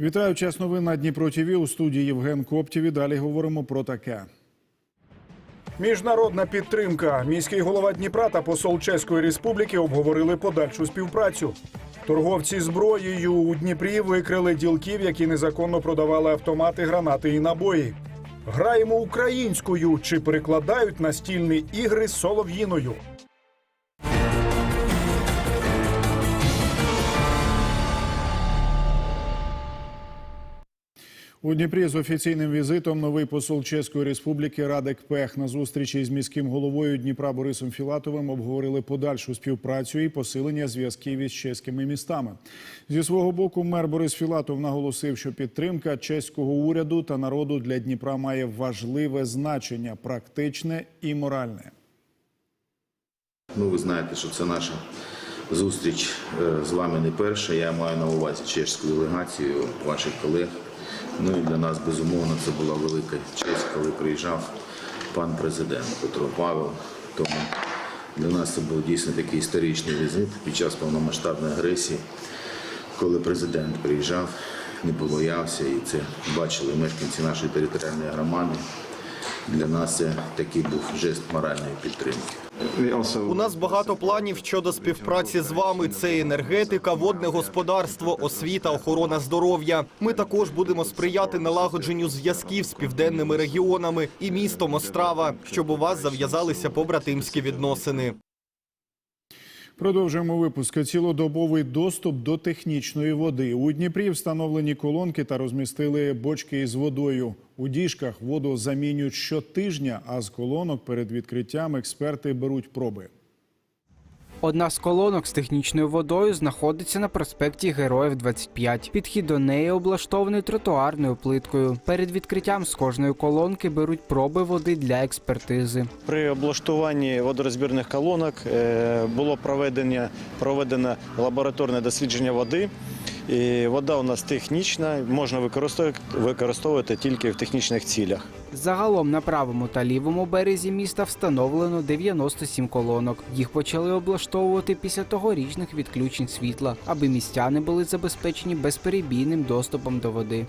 Вітаю час новин на Дніпро ТВ. у студії Євген Коптів. І Далі говоримо про таке. Міжнародна підтримка. Міський голова Дніпра та посол Чеської Республіки обговорили подальшу співпрацю. Торговці зброєю у Дніпрі викрили ділків, які незаконно продавали автомати, гранати і набої. Граємо українською чи перекладають настільні ігри з солов'їною. У Дніпрі з офіційним візитом новий посол Чеської Республіки Радек Пех на зустрічі з міським головою Дніпра Борисом Філатовим обговорили подальшу співпрацю і посилення зв'язків із чеськими містами. Зі свого боку, мер Борис Філатов наголосив, що підтримка чеського уряду та народу для Дніпра має важливе значення практичне і моральне. Ну, ви знаєте, що це наша зустріч е, з вами не перша. Я маю на увазі чешську делегацію ваших колег. Ну і для нас, безумовно, це була велика честь, коли приїжджав пан президент Петро Павел. Тому для нас це був дійсно такий історичний візит під час повномасштабної агресії, коли президент приїжджав, не побоявся, і це бачили мешканці нашої територіальної громади. Для нас це такий був жест моральної підтримки. У нас багато планів щодо співпраці з вами. Це енергетика, водне господарство, освіта, охорона здоров'я. Ми також будемо сприяти налагодженню зв'язків з південними регіонами і містом Острава, щоб у вас зав'язалися побратимські відносини. Продовжуємо випуск. Цілодобовий доступ до технічної води. У Дніпрі встановлені колонки та розмістили бочки із водою. У діжках воду замінюють щотижня, а з колонок перед відкриттям експерти беруть проби. Одна з колонок з технічною водою знаходиться на проспекті Героїв 25. Підхід до неї облаштований тротуарною плиткою. Перед відкриттям з кожної колонки беруть проби води для експертизи. При облаштуванні водорозбірних колонок е, було проведення, проведено лабораторне дослідження води. І вода у нас технічна, можна використовувати, тільки в технічних цілях. Загалом на правому та лівому березі міста встановлено 97 колонок. Їх почали облаштовувати після тогорічних відключень світла, аби містяни були забезпечені безперебійним доступом до води.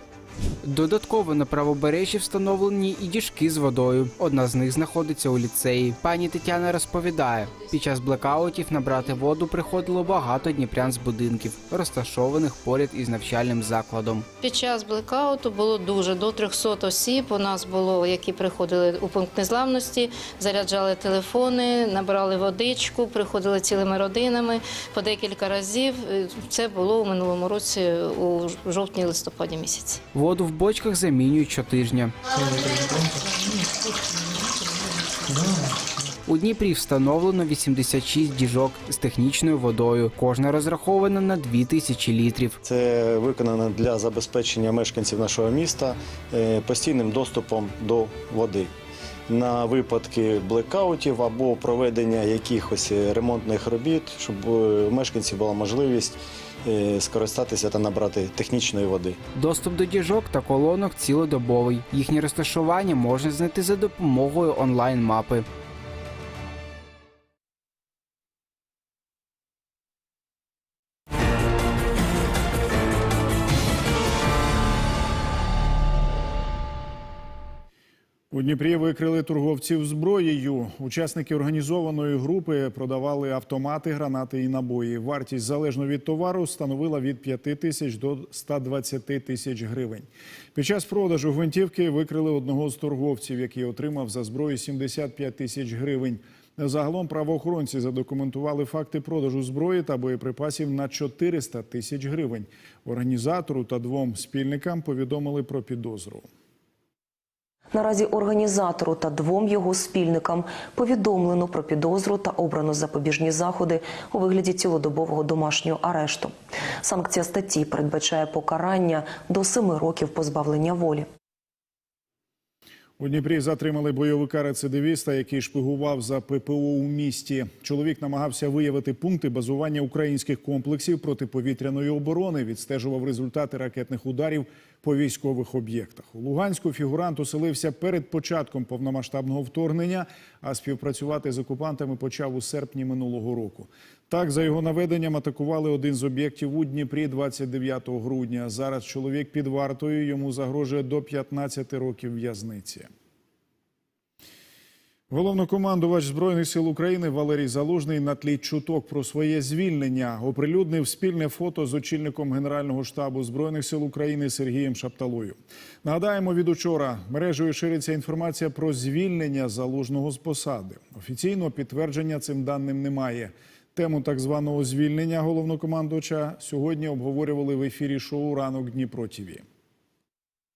Додатково на правобережжі встановлені і діжки з водою. Одна з них знаходиться у ліцеї. Пані Тетяна розповідає, під час блекаутів набрати воду приходило багато дніпрян з будинків, розташованих поряд із навчальним закладом. Під час блекауту було дуже до 300 осіб. У нас було, які приходили у пункт незламності, заряджали телефони, набрали водичку, приходили цілими родинами по декілька разів. Це було у минулому році у жовтні-листопаді місяці. Воду в бочках замінюють щотижня. У Дніпрі встановлено 86 діжок з технічною водою. Кожна розрахована на 2000 літрів. Це виконано для забезпечення мешканців нашого міста е, постійним доступом до води. На випадки блекаутів або проведення якихось ремонтних робіт, щоб е, у мешканців була можливість е, скористатися та набрати технічної води. Доступ до діжок та колонок цілодобовий. Їхнє розташування можна знайти за допомогою онлайн-мапи. Дніпрі викрили торговців зброєю. Учасники організованої групи продавали автомати, гранати і набої. Вартість залежно від товару становила від 5 тисяч до 120 тисяч гривень. Під час продажу гвинтівки викрили одного з торговців, який отримав за зброю 75 тисяч гривень. Загалом правоохоронці задокументували факти продажу зброї та боєприпасів на 400 тисяч гривень. Організатору та двом спільникам повідомили про підозру. Наразі організатору та двом його спільникам повідомлено про підозру та обрано запобіжні заходи у вигляді цілодобового домашнього арешту. Санкція статті передбачає покарання до семи років позбавлення волі. У Дніпрі затримали бойовика рецидивіста, який шпигував за ППО у місті. Чоловік намагався виявити пункти базування українських комплексів протиповітряної оборони. Відстежував результати ракетних ударів по військових об'єктах. У Луганську фігурант оселився перед початком повномасштабного вторгнення, а співпрацювати з окупантами почав у серпні минулого року. Так, за його наведенням атакували один з об'єктів у Дніпрі 29 грудня. Зараз чоловік під вартою йому загрожує до 15 років в'язниці. Головнокомандувач збройних сил України Валерій Залужний на тлі чуток про своє звільнення оприлюднив спільне фото з очільником Генерального штабу збройних сил України Сергієм Шапталою. Нагадаємо, від учора мережею шириться інформація про звільнення залужного з посади. Офіційно підтвердження цим даним немає. Тему так званого звільнення головнокомандувача сьогодні обговорювали в ефірі шоу Ранок Дніпро ТІВІ.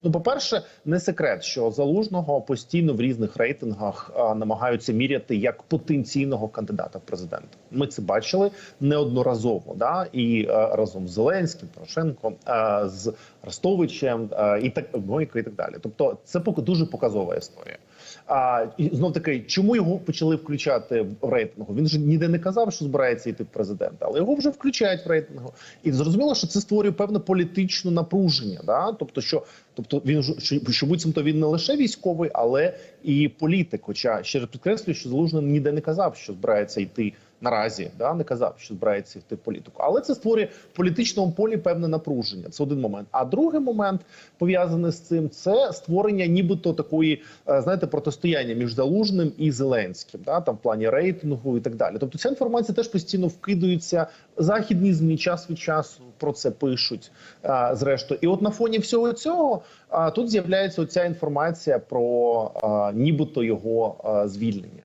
Ну, по-перше, не секрет, що залужного постійно в різних рейтингах а, намагаються міряти як потенційного кандидата в президенти. Ми це бачили неодноразово, да і а, разом з Зеленським, Порошенком, а, з Ростовичем а, і так Бойко, і так далі. Тобто, це поки дуже показова історія. А і знов таки, чому його почали включати в рейтингу? Він же ніде не казав, що збирається йти в президента, але його вже включають в рейтингу. І зрозуміло, що це створює певне політичне напруження. Да? Тобто, що тобто він що, що буцімто він не лише військовий, але і політик. Хоча ще раз підкреслюю, що Залужний ніде не казав, що збирається йти наразі. Да? Не казав, що збирається йти в політику. Але це створює в політичному полі певне напруження. Це один момент. А другий момент пов'язаний з цим це створення, нібито такої, е, знаєте, протистояння між залужним і Зеленським, да? там в плані рейтингу і так далі. Тобто, ця інформація теж постійно вкидується. Західні змі час від часу про це пишуть. е, Зрештою, і от на фоні всього цього а, тут з'являється оця інформація про а, нібито його а, звільнення.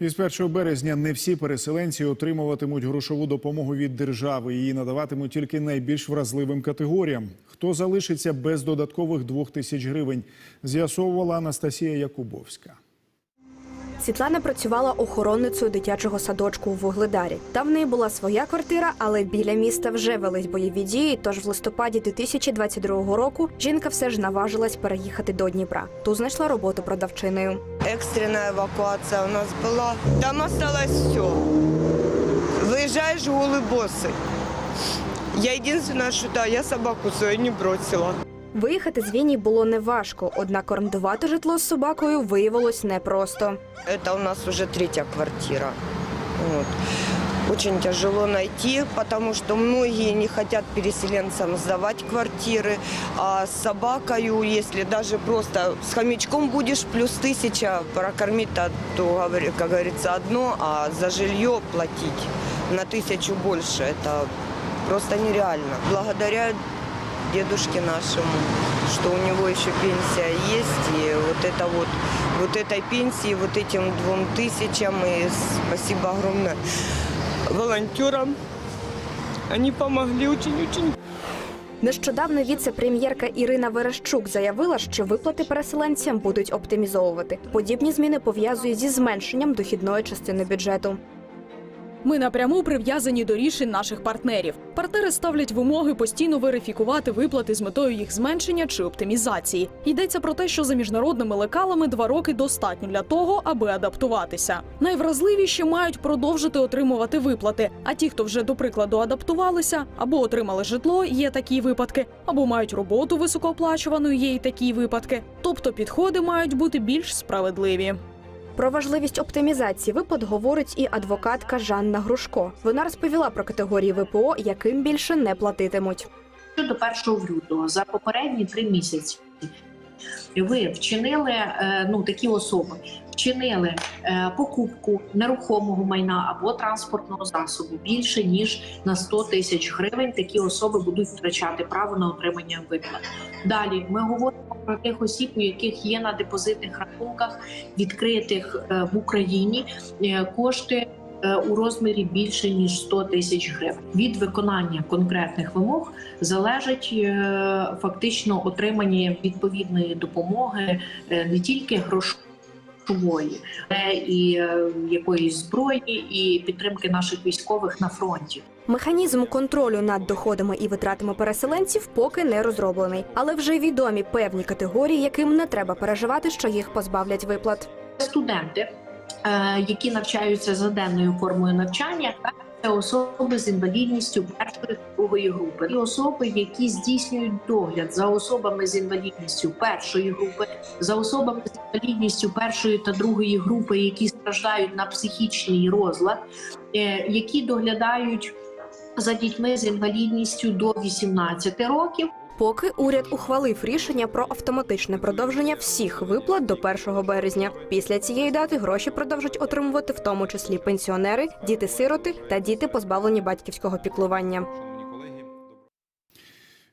Із 1 березня не всі переселенці отримуватимуть грошову допомогу від держави. Її надаватимуть тільки найбільш вразливим категоріям. Хто залишиться без додаткових двох тисяч гривень, з'ясовувала Анастасія Якубовська. Світлана працювала охоронницею дитячого садочку у Вугледарі. Там в неї була своя квартира, але біля міста вже велись бойові дії. Тож в листопаді 2022 року жінка все ж наважилась переїхати до Дніпра. Тут знайшла роботу продавчиною. экстренная эвакуация у нас была. Там осталось все. Выезжаешь голый боссы. Я единственное, что да, я собаку свою не бросила. Виїхати з Віні було неважко, однак орендувати житло з собакою виявилось непросто. Это у нас уже третья квартира. Вот. Очень тяжело найти, потому что многие не хотят переселенцам сдавать квартиры. А с собакою, если даже просто с хомячком будешь плюс тысяча прокормить, то, то, говори- как говорится, одно, а за жилье платить на тысячу больше, это просто нереально. Благодаря дедушке нашему, что у него еще пенсия есть, и вот это вот, вот этой пенсии, вот этим двум тысячам, и спасибо огромное волонтерам. Они помогли очень-очень Нещодавно віце-прем'єрка Ірина Верещук заявила, що виплати переселенцям будуть оптимізовувати. Подібні зміни пов'язує зі зменшенням дохідної частини бюджету. Ми напряму прив'язані до рішень наших партнерів. Партнери ставлять вимоги постійно верифікувати виплати з метою їх зменшення чи оптимізації. Йдеться про те, що за міжнародними лекалами два роки достатньо для того, аби адаптуватися. Найвразливіші мають продовжити отримувати виплати. А ті, хто вже до прикладу адаптувалися або отримали житло, є такі випадки, або мають роботу високооплачувану, є і такі випадки. Тобто підходи мають бути більш справедливі. Про важливість оптимізації виплат говорить і адвокатка Жанна Грушко. Вона розповіла про категорії ВПО, яким більше не платитимуть. Щодо 1 лютого за попередні три місяці ви вчинили е, ну такі особи, вчинили е, покупку нерухомого майна або транспортного засобу більше ніж на 100 тисяч гривень. Такі особи будуть втрачати право на отримання виплат. Далі ми говоримо про тих осіб, у яких є на депозитних рахунках відкритих е, в Україні е, кошти у розмірі більше ніж 100 тисяч гривень. Від виконання конкретних вимог залежить фактично отримання відповідної допомоги не тільки грошової, але і е, якоїсь зброї, і підтримки наших військових на фронті. Механізм контролю над доходами і витратами переселенців поки не розроблений, але вже відомі певні категорії, яким не треба переживати, що їх позбавлять виплат. Студенти, е, які навчаються за денною формою навчання, так, Це особи з інвалідністю першої другої групи, і особи, які здійснюють догляд за особами з інвалідністю першої групи, за особами з інвалідністю першої та другої групи, які страждають на психічний розлад, е, які доглядають за дітьми з інвалідністю до 18 років. Поки уряд ухвалив рішення про автоматичне продовження всіх виплат до 1 березня. Після цієї дати гроші продовжать отримувати в тому числі пенсіонери, діти-сироти та діти, позбавлені батьківського піклування.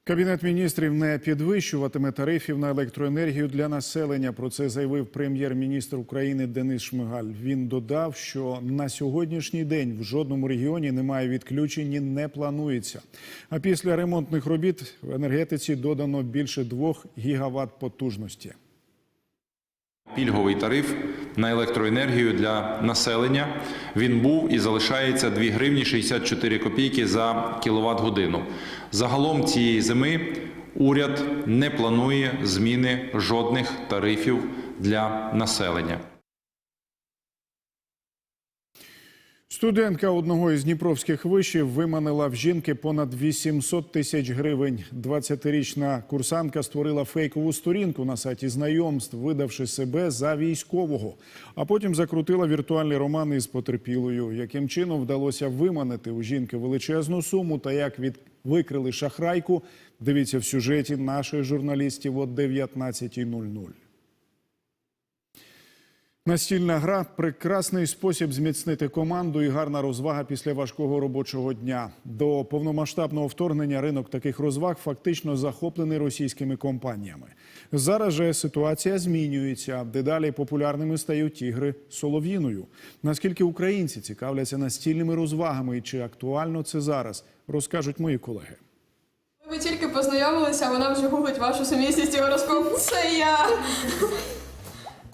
Кабінет міністрів не підвищуватиме тарифів на електроенергію для населення. Про це заявив прем'єр-міністр України Денис Шмигаль. Він додав, що на сьогоднішній день в жодному регіоні немає відключень і не планується. А після ремонтних робіт в енергетиці додано більше 2 гігават потужності. Пільговий тариф на електроенергію для населення він був і залишається 2 гривні 64 копійки за кіловат годину. Загалом цієї зими уряд не планує зміни жодних тарифів для населення. Студентка одного із дніпровських вишів виманила в жінки понад 800 тисяч гривень. 20-річна курсантка створила фейкову сторінку на сайті знайомств, видавши себе за військового. А потім закрутила віртуальний роман із потерпілою. Яким чином вдалося виманити у жінки величезну суму та як від викрили шахрайку? Дивіться в сюжеті наших журналістів о 19.00. Настільна гра прекрасний спосіб зміцнити команду і гарна розвага після важкого робочого дня. До повномасштабного вторгнення ринок таких розваг фактично захоплений російськими компаніями. Зараз же ситуація змінюється. Дедалі популярними стають ігри солов'їною. Наскільки українці цікавляться настільними розвагами і чи актуально це зараз, розкажуть мої колеги. Ви тільки познайомилися, вона вже гуглить вашу сумісність і гороскоп. Це я.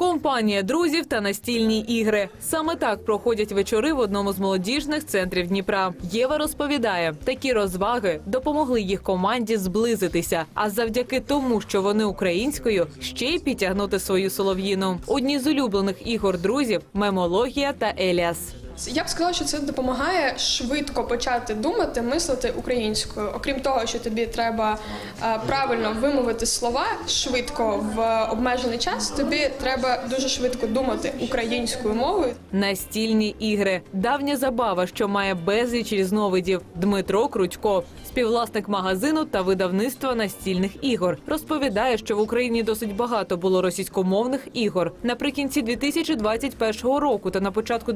Компанія друзів та настільні ігри. Саме так проходять вечори в одному з молодіжних центрів Дніпра. Єва розповідає, такі розваги допомогли їх команді зблизитися. А завдяки тому, що вони українською, ще й підтягнути свою солов'їну. Одні з улюблених ігор друзів мемологія та Еліас. Я б сказала, що це допомагає швидко почати думати, мислити українською. Окрім того, що тобі треба е, правильно вимовити слова швидко в обмежений час. Тобі треба дуже швидко думати українською мовою. Настільні ігри давня забава, що має безліч різновидів. Дмитро Крутько, співвласник магазину та видавництва настільних ігор, розповідає, що в Україні досить багато було російськомовних ігор. Наприкінці 2021 року та на початку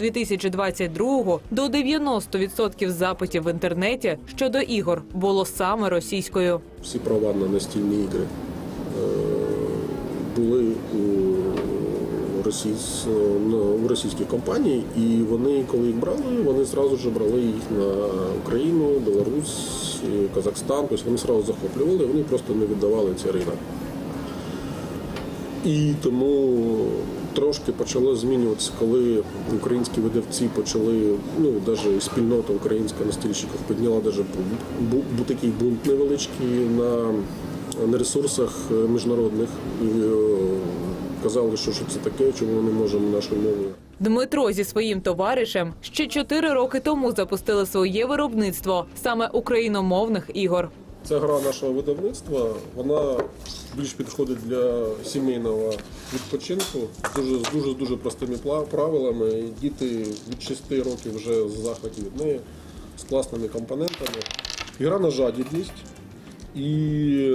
2022 до 90% запитів в інтернеті щодо ігор було саме російською. Всі права на настільні ігри е, були у, російсь, у російській компанії, і вони, коли їх брали, вони зразу ж брали їх на Україну, Білорусь, Казахстан. Тобто вони зразу захоплювали, вони просто не віддавали цей ринок. І тому трошки почало змінюватися, коли українські видавці почали, ну навіть спільнота українська настільщиків підняла бу, такий бунт невеличкий на, на ресурсах е, міжнародних і е, казали, що, що це таке, чому ми не можемо нашою мовою. Дмитро зі своїм товаришем ще чотири роки тому запустили своє виробництво саме україномовних ігор. Ця гра нашого видавництва вона більш підходить для сімейного відпочинку з дуже дуже простими правилами. Діти від 6 років вже з захваті від неї з класними компонентами. Гра на жадібність і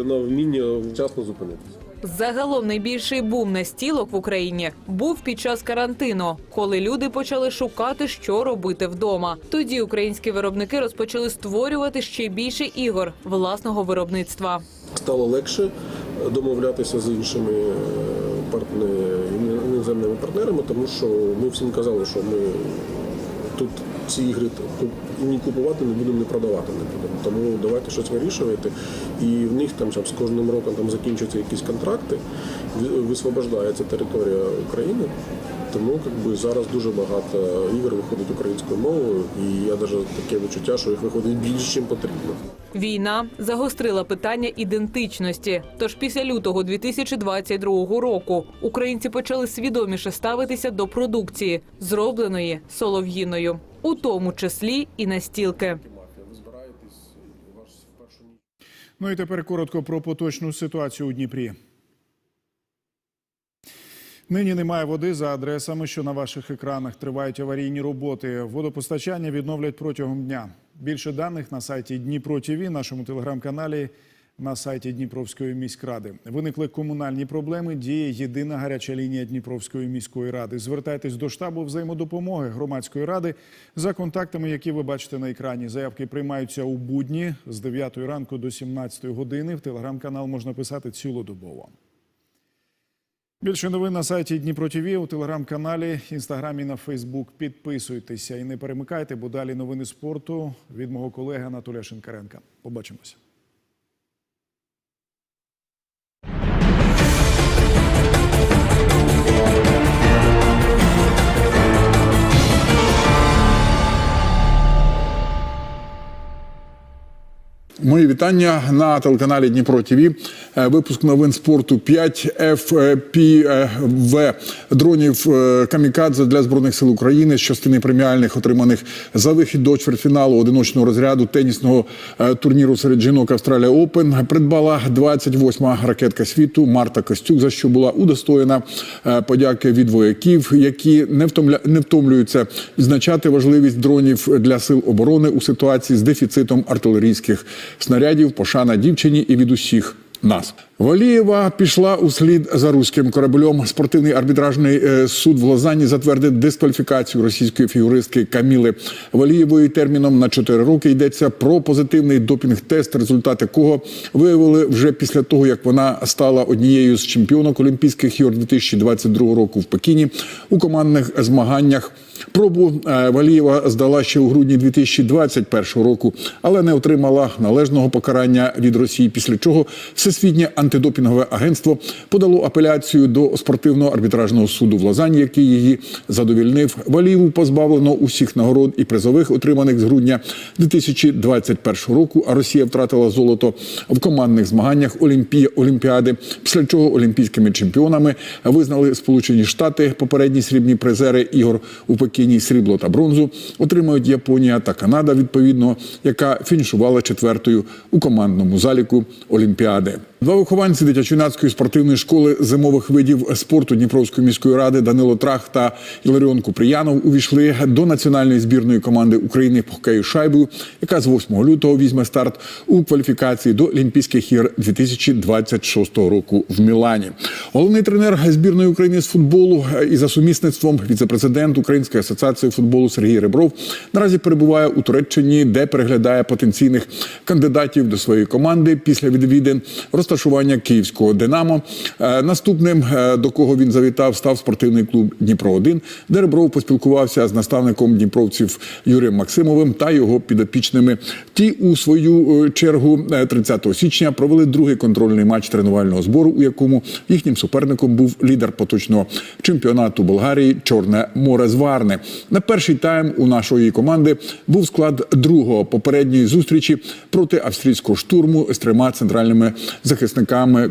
на вміння вчасно зупинитися. Загалом найбільший бум настілок в Україні був під час карантину, коли люди почали шукати, що робити вдома. Тоді українські виробники розпочали створювати ще більше ігор власного виробництва. Стало легше домовлятися з іншими е, партне- іноземними партнерами, тому що ми всім казали, що ми тут ці ігри ні купувати не будемо, ні продавати не будемо. Тому давайте щось вирішувати. І в них там з кожним роком там закінчуються якісь контракти, висвобождається територія України. Тому якби, зараз дуже багато ігор виходить українською мовою, і я навіть таке відчуття, що їх виходить більше, ніж потрібно. Війна загострила питання ідентичності. Тож після лютого 2022 року українці почали свідоміше ставитися до продукції, зробленої солов'їною. У тому числі і настілки. Ну і тепер коротко про поточну ситуацію у Дніпрі. Нині немає води за адресами, що на ваших екранах тривають аварійні роботи. Водопостачання відновлять протягом дня. Більше даних на сайті Дніпро ТІВІ, нашому телеграм-каналі, на сайті Дніпровської міськради. Виникли комунальні проблеми. Діє єдина гаряча лінія Дніпровської міської ради. Звертайтесь до штабу взаємодопомоги громадської ради за контактами, які ви бачите на екрані. Заявки приймаються у будні з 9 ранку до 17 години. В телеграм-канал можна писати цілодобово. Більше новин на сайті Дніпро ТІВІ, у телеграм-каналі, інстаграмі на Фейсбук. Підписуйтеся і не перемикайте, бо далі новини спорту від мого колеги Анатолія Шинкаренка. Побачимося. Мої вітання на телеканалі Дніпро ТВ. Випуск новин спорту 5 FPV дронів е, камікадзе для збройних сил України з частини преміальних, отриманих за вихід до чвертьфіналу одиночного розряду тенісного е, турніру серед жінок Австралія Опен. Придбала 28-ма ракетка світу Марта Костюк, за що була удостоєна е, подяки від вояків, які не втомля не втомлюються відзначати важливість дронів для сил оборони у ситуації з дефіцитом артилерійських снарядів. Пошана дівчині і від усіх. Нас Валієва пішла у слід за руським кораблем. Спортивний арбітражний е, суд в Лозанні затвердив дискваліфікацію російської фігуристки Каміли Валієвої терміном на 4 роки. Йдеться про позитивний допінг-тест, результат якого виявили вже після того, як вона стала однією з чемпіонок Олімпійських ігор 2022 року в Пекіні у командних змаганнях. Пробу е, Валієва здала ще у грудні 2021 року, але не отримала належного покарання від Росії. Після чого всесвітня всесвітнє антидопінгове агентство подало апеляцію до спортивного арбітражного суду в Лозанні, який її задовільнив. Валієву позбавлено усіх нагород і призових, отриманих з грудня 2021 року. А Росія втратила золото в командних змаганнях Олімпія Олімпіади. Після чого олімпійськими чемпіонами визнали Сполучені Штати попередні срібні призери ігор у Пекіні срібло та бронзу отримають Японія та Канада, відповідно, яка фінішувала четвертою у командному заліку Олімпіади. Два вихованці дитячо-юнацької спортивної школи зимових видів спорту Дніпровської міської ради Данило Трах та Іларіон Купріянов увійшли до національної збірної команди України по хокею шайбою, яка з 8 лютого візьме старт у кваліфікації до Олімпійських ігор 2026 року в Мілані. Головний тренер збірної України з футболу і за сумісництвом віцепрезидент Української асоціації футболу Сергій Ребров наразі перебуває у Туреччині, де переглядає потенційних кандидатів до своєї команди після відвідин розташування київського Динамо. Е, Наступним, е, до кого він завітав, став спортивний клуб Дніпро 1 де Ребров поспілкувався з наставником дніпровців Юрієм Максимовим та його підопічними. Ті у свою е, чергу е, 30 січня провели другий контрольний матч тренувального збору, у якому їхнім суперником був лідер поточного чемпіонату Болгарії Чорне море з Варни. На перший тайм у нашої команди був склад другого попередньої зустрічі проти австрійського штурму з трьома центральними захисниками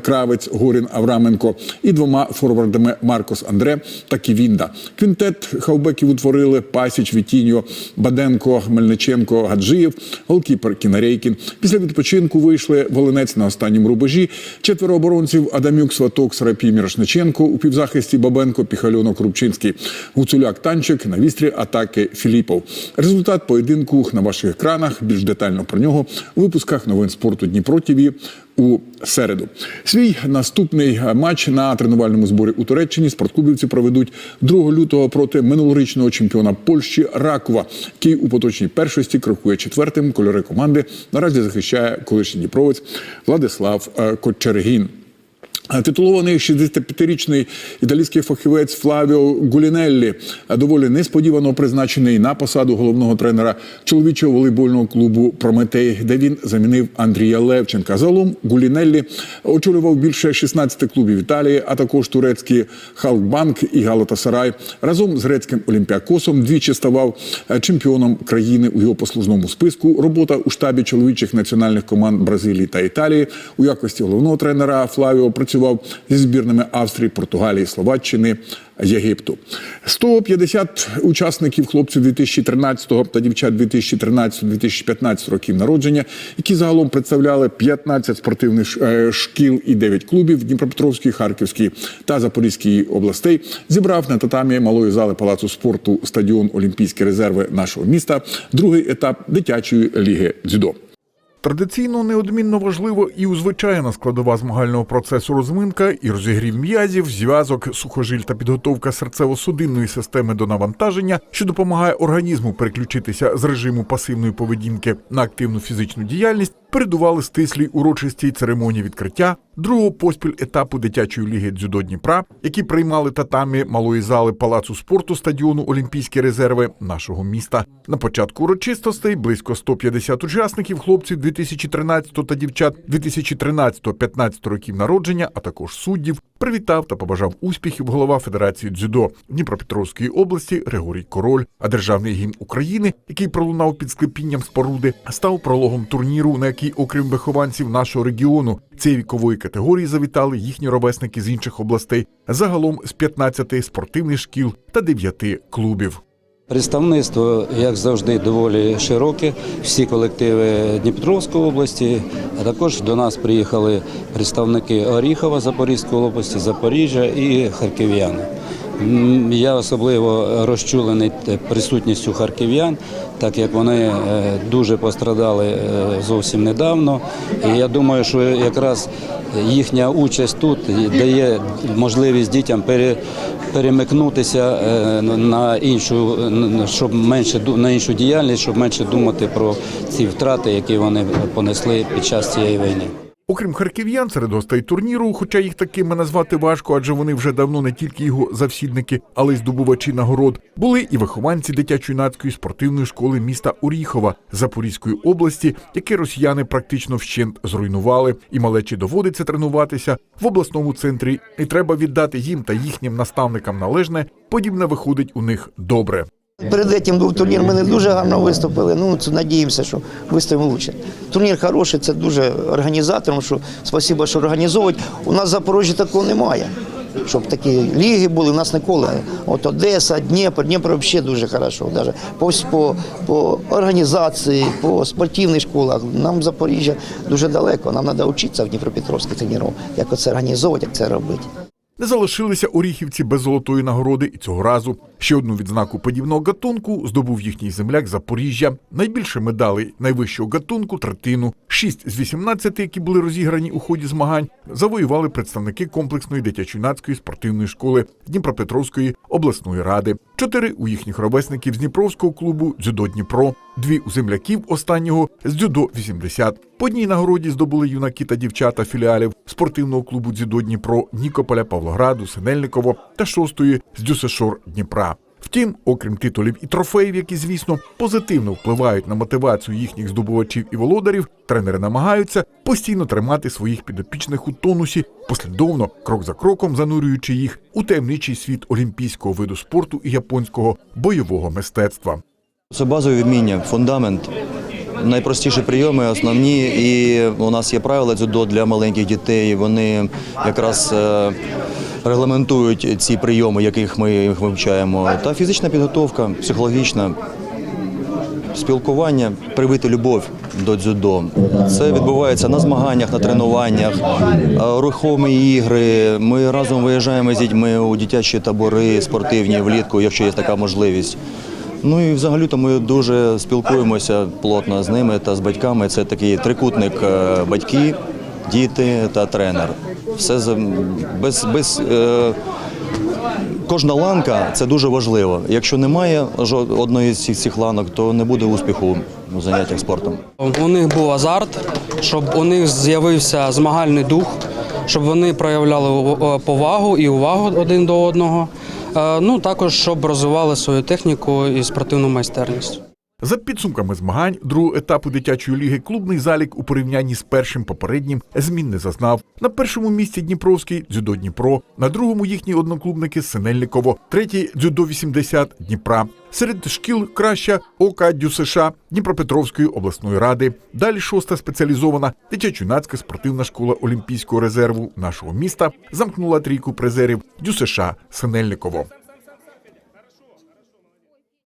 Кравець, Горін, Авраменко і двома форвардами Маркос Андре та Ківінда. Квінтет хавбеків утворили Пасіч, Вітіньо, Баденко, Мельниченко, Гаджиєв, голкіпер Кінарейкін. Після відпочинку вийшли Волинець на останньому рубежі. Четверо оборонців Адамюк, Сваток, Сарапій, Мірошниченко у півзахисті Бабенко, Піхальонок, Рубчинський, Гуцуляк, Танчик на вістрі атаки Філіпов. Результат поєдинку на ваших екранах. Більш детально про нього у випусках новин спорту Дніпро ТІВІ у середу. Свій наступний матч на тренувальному зборі у Туреччині спортклубівці проведуть 2 лютого проти минулорічного чемпіона Польщі Ракова, який у поточній першості крокує четвертим. Кольори команди наразі захищає колишній дніпровець Владислав е, Кочергін. Титулований 65-річний італійський фахівець Флавіо Гулінеллі доволі несподівано призначений на посаду головного тренера чоловічого волейбольного клубу Прометей, де він замінив Андрія Левченка. Загалом Гулінеллі очолював більше 16 клубів Італії, а також турецькі Халкбанк і Галатасарай. Разом з грецьким Олімпіакосом двічі ставав чемпіоном країни у його послужному списку. Робота у штабі чоловічих національних команд Бразилії та Італії у якості головного тренера Флавіо працював працював зі збірними Австрії, Португалії, Словаччини, Єгипту. 150 учасників хлопців 2013 та дівчат 2013-2015 років народження, які загалом представляли 15 спортивних е, шкіл і 9 клубів Дніпропетровської, Харківської та Запорізької областей, зібрав на татамі малої зали палацу спорту стадіон Олімпійські резерви нашого міста другий етап дитячої ліги дзюдо. Традиційно неодмінно важливо і узвичайна складова змагального процесу розминка і розігрів м'язів, зв'язок, сухожиль та підготовка серцево-судинної системи до навантаження, що допомагає організму переключитися з режиму пасивної поведінки на активну фізичну діяльність, передували стислій урочистій церемонії відкриття другого поспіль етапу дитячої ліги дзюдо Дніпра, які приймали татамі малої зали палацу спорту стадіону Олімпійські резерви нашого міста. На початку урочистостей близько 150 учасників хлопців 2013 та дівчат 2013-15 років народження, а також суддів, привітав та побажав успіхів голова Федерації дзюдо Дніпропетровської області Григорій Король. А державний гімн України, який пролунав під склепінням споруди, став прологом турніру, на який, окрім вихованців нашого регіону, цієї вікової категорії завітали їхні ровесники з інших областей, загалом з 15 спортивних шкіл та 9 клубів. Представництво, як завжди, доволі широке. Всі колективи Дніпровської області, а також до нас приїхали представники Оріхова, Запорізької області, Запоріжжя і харків'яни. Я особливо розчулений присутністю харків'ян, так як вони е, дуже пострадали е, зовсім недавно. І я думаю, що якраз їхня участь тут дає можливість дітям пере, перемикнутися е, на іншу, щоб менше на іншу діяльність, щоб менше думати про ці втрати, які вони понесли під час цієї війни. Окрім харків'ян, серед гостей турніру, хоча їх такими назвати важко, адже вони вже давно не тільки його завсідники, але й здобувачі нагород, були і вихованці дитячо-юнацької спортивної школи міста Оріхова Запорізької області, яке росіяни практично вщент зруйнували, і малечі доводиться тренуватися в обласному центрі. І треба віддати їм та їхнім наставникам належне. Подібне виходить у них добре. Перед цим був турнір, ми не дуже гарно виступили. Ну, надіємося, що вистоїмо краще. Турнір хороший, це дуже організаторам, що спасибо, що організовують. У нас в Запоріжжі такого немає. Щоб такі ліги були, у нас ніколи. От Одеса, Дніпро, Дніпро взагалі дуже хорошо. Даже по, по, організації, по спортивних школах. Нам Запоріжжя дуже далеко. Нам треба вчитися в Дніпропетровських тренерів, як це організовувати, як це робити. Не залишилися оріхівці без золотої нагороди і цього разу. Ще одну відзнаку подібного гатунку здобув їхній земляк Запоріжжя. Найбільше медалей найвищого гатунку третину. Шість з 18, які були розіграні у ході змагань, завоювали представники комплексної дитячо-юнацької спортивної школи Дніпропетровської обласної ради. Чотири у їхніх ровесників з Дніпровського клубу Дзюдо Дніпро, дві у земляків останнього з Дзюдо 80. По одній нагороді здобули юнаки та дівчата філіалів спортивного клубу Дзюдо Дніпро Нікополя, Павлограду, Синельниково та шостої з Дюсешор Дніпра. Втім, окрім титулів і трофеїв, які, звісно, позитивно впливають на мотивацію їхніх здобувачів і володарів, тренери намагаються постійно тримати своїх підопічних у тонусі, послідовно, крок за кроком занурюючи їх у таємничий світ олімпійського виду спорту і японського бойового мистецтва. Це базові вміння, фундамент. Найпростіші прийоми, основні, і у нас є правила дзюдо для маленьких дітей. Вони якраз е, регламентують ці прийоми, яких ми вивчаємо. Та фізична підготовка, психологічна, спілкування, привити любов до дзюдо. Це відбувається на змаганнях, на тренуваннях, е, рухомі ігри. Ми разом виїжджаємо з дітьми у дитячі табори спортивні влітку, якщо є така можливість. Ну і взагалі то ми дуже спілкуємося плотно з ними та з батьками. Це такий трикутник е, батьки, діти та тренер. Все без, без е, кожна ланка це дуже важливо. Якщо немає одної з цих, цих ланок, то не буде успіху у заняттях спортом. У них був азарт, щоб у них з'явився змагальний дух, щоб вони проявляли повагу і увагу один до одного. Е, Ну також щоб розвивали свою техніку і спортивну майстерність. За підсумками змагань другого етапу дитячої ліги клубний залік у порівнянні з першим попереднім змін не зазнав. На першому місці Дніпровський дзюдо Дніпро, на другому їхні одноклубники Синельниково, третій дзюдо 80 Дніпра. Серед шкіл краща ОК ДЮСШ Дніпропетровської обласної ради. Далі шоста спеціалізована дитячо-юнацька спортивна школа Олімпійського резерву нашого міста замкнула трійку призерів ДЮСШ Синельниково.